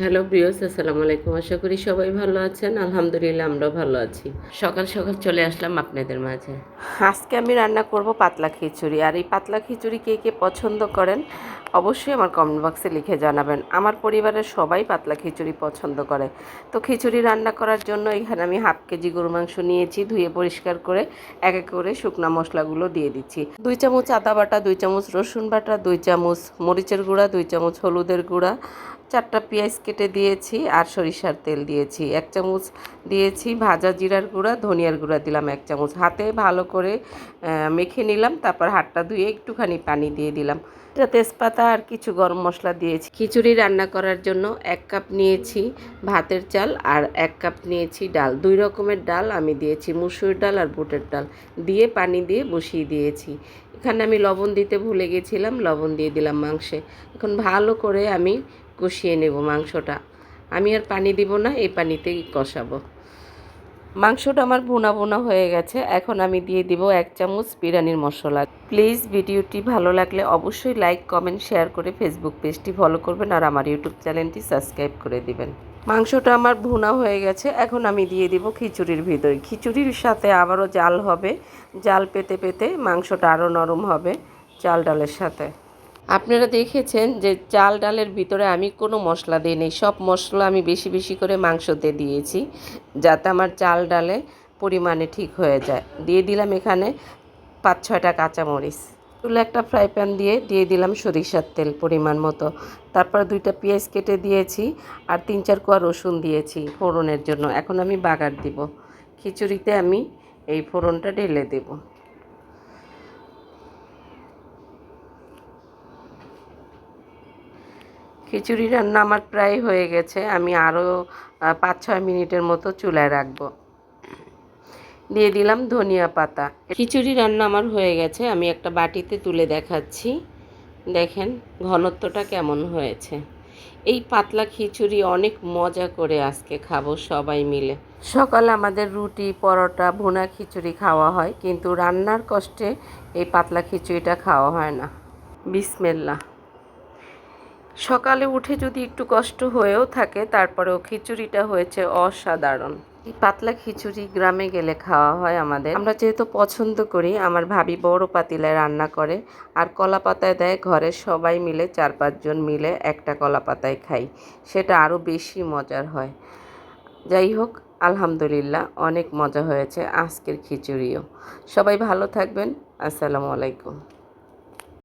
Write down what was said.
Hello ব্রিয়স আসসালামু আলাইকুম। আশা করি সবাই ভালো আছেন। আলহামদুলিল্লাহ, আমরাও ভালো আছি। সকাল সকাল চলে আসলাম আপনাদের মাঝে। আজকে আমি রান্না করব পাতলা খিচুড়ি। আর এই পাতলা খিচুড়ি কে কে পছন্দ করেন, অবশ্যই আমার কমেন্ট বক্সে লিখে জানাবেন। আমার পরিবারের সবাই পাতলা খিচুড়ি পছন্দ করে। তো খিচুড়ি রান্না করার জন্য এখানে আমি হাফ কেজি গরু মাংস নিয়েছি, ধুয়ে পরিষ্কার করে এক এক করে শুকনা মশলাগুলো দিয়ে দিচ্ছি। দুই চামচ আদা বাটা, দুই চামচ রসুন বাটা, দুই চামচ মরিচের গুঁড়া, দুই চামচ হলুদের গুঁড়া, চারটা পেঁয়াজ কেটে দিয়েছি আর সরিষার তেল দিয়েছি। এক চামচ দিয়েছি ভাজা জিরার গুঁড়া, ধনিয়ার গুঁড়া দিলাম এক চামচ। হাতে ভালো করে মেখে নিলাম, তারপর হাতটা ধুয়ে একটুখানি পানি দিয়ে দিলাম। এটা তেজপাতা আর কিছু গরম মশলা দিয়েছি। খিচুড়ি রান্না করার জন্য এক কাপ নিয়েছি ভাতের চাল আর এক কাপ নিয়েছি ডাল। দুই রকমের ডাল আমি দিয়েছি, মুসুর ডাল আর বুটের ডাল। দিয়ে পানি দিয়ে বসিয়ে দিয়েছি। এখানে আমি লবণ দিতে ভুলে গেছিলাম, লবণ দিয়ে দিলাম মাংসে। এখন ভালো করে আমি কষিয়ে নেব মাংসটা। আমি আর পানি দিব না, এই পানিতেই কষাবো। মাংসটা আমার ভুনা ভুনা হয়ে গেছে। এখন আমি দিয়ে দিব এক চামচ বিরিয়ানির মশলা। প্লিজ ভিডিওটি ভালো লাগলে অবশ্যই লাইক, কমেন্ট, শেয়ার করে ফেসবুক পেজটি ফলো করবেন আর আমার ইউটিউব চ্যানেলটি সাবস্ক্রাইব করে দিবেন। মাংসটা আমার ভুনা হয়ে গেছে। এখন আমি দিয়ে দিব খিচুড়ির ভিতরে। খিচুড়ির সাথে আবারও জাল হবে। জাল পেতে পেতে মাংসটা আরও নরম হবে চাল ডালের সাথে। আপনারা দেখেছেন যে চাল ডালের ভিতরে আমি কোনো মশলা দিই নেই। সব মশলা আমি বেশি বেশি করে মাংসতে দিয়েছি যাতে আমার চাল ডালে পরিমাণে ঠিক হয়ে যায়। দিয়ে দিলাম এখানে পাঁচ ছয়টা কাঁচামরিচ। তুলে একটা ফ্রাই প্যান দিয়ে দিয়ে দিলাম সরিষার তেল পরিমাণ মতো। তারপর দুইটা পেঁয়াজ কেটে দিয়েছি আর তিন চার কোয়া রসুন দিয়েছি ফোড়নের জন্য। এখন আমি বাগার দিব। খিচুড়িতে আমি এই ফোড়নটা ঢেলে দেবো। খিচুড়ি রান্না আমার প্রায় হয়ে গেছে। আমি আরও পাঁচ ছয় মিনিটের মতো চুলায় রাখব। দিয়ে দিলাম ধনিয়া পাতা। খিচুড়ি রান্না আমার হয়ে গেছে। আমি একটা বাটিতে তুলে দেখাচ্ছি। দেখেন ঘনত্বটা কেমন হয়েছে। এই পাতলা খিচুড়ি অনেক মজা করে আজকে খাব সবাই মিলে। সকালে আমাদের রুটি, পরোটা, ভুনা খিচুড়ি খাওয়া হয়, কিন্তু রান্নার কষ্টে এই পাতলা খিচুড়িটা খাওয়া হয় না। বিসমেল্লা সকালে উঠে যদি একটু কষ্ট হয়েও থাকে, তারপরেও খিচুড়িটা হয়েছে অসাধারণ। এই পাতলা খিচুড়ি গ্রামে গেলে খাওয়া হয় আমাদের। আমরা যেহেতু পছন্দ করি, আমার ভাবি বড় পাতিলায় রান্না করে, আর কলা পাতায় দেয় ঘরের সবাই মিলে, চার পাঁচজন মিলে একটা কলা পাতায় খাই। সেটা আরও বেশি মজার হয়। যাই হোক, আলহামদুলিল্লাহ অনেক মজা হয়েছে আজকের খিচুড়িও। সবাই ভালো থাকবেন। আসসালামু আলাইকুম।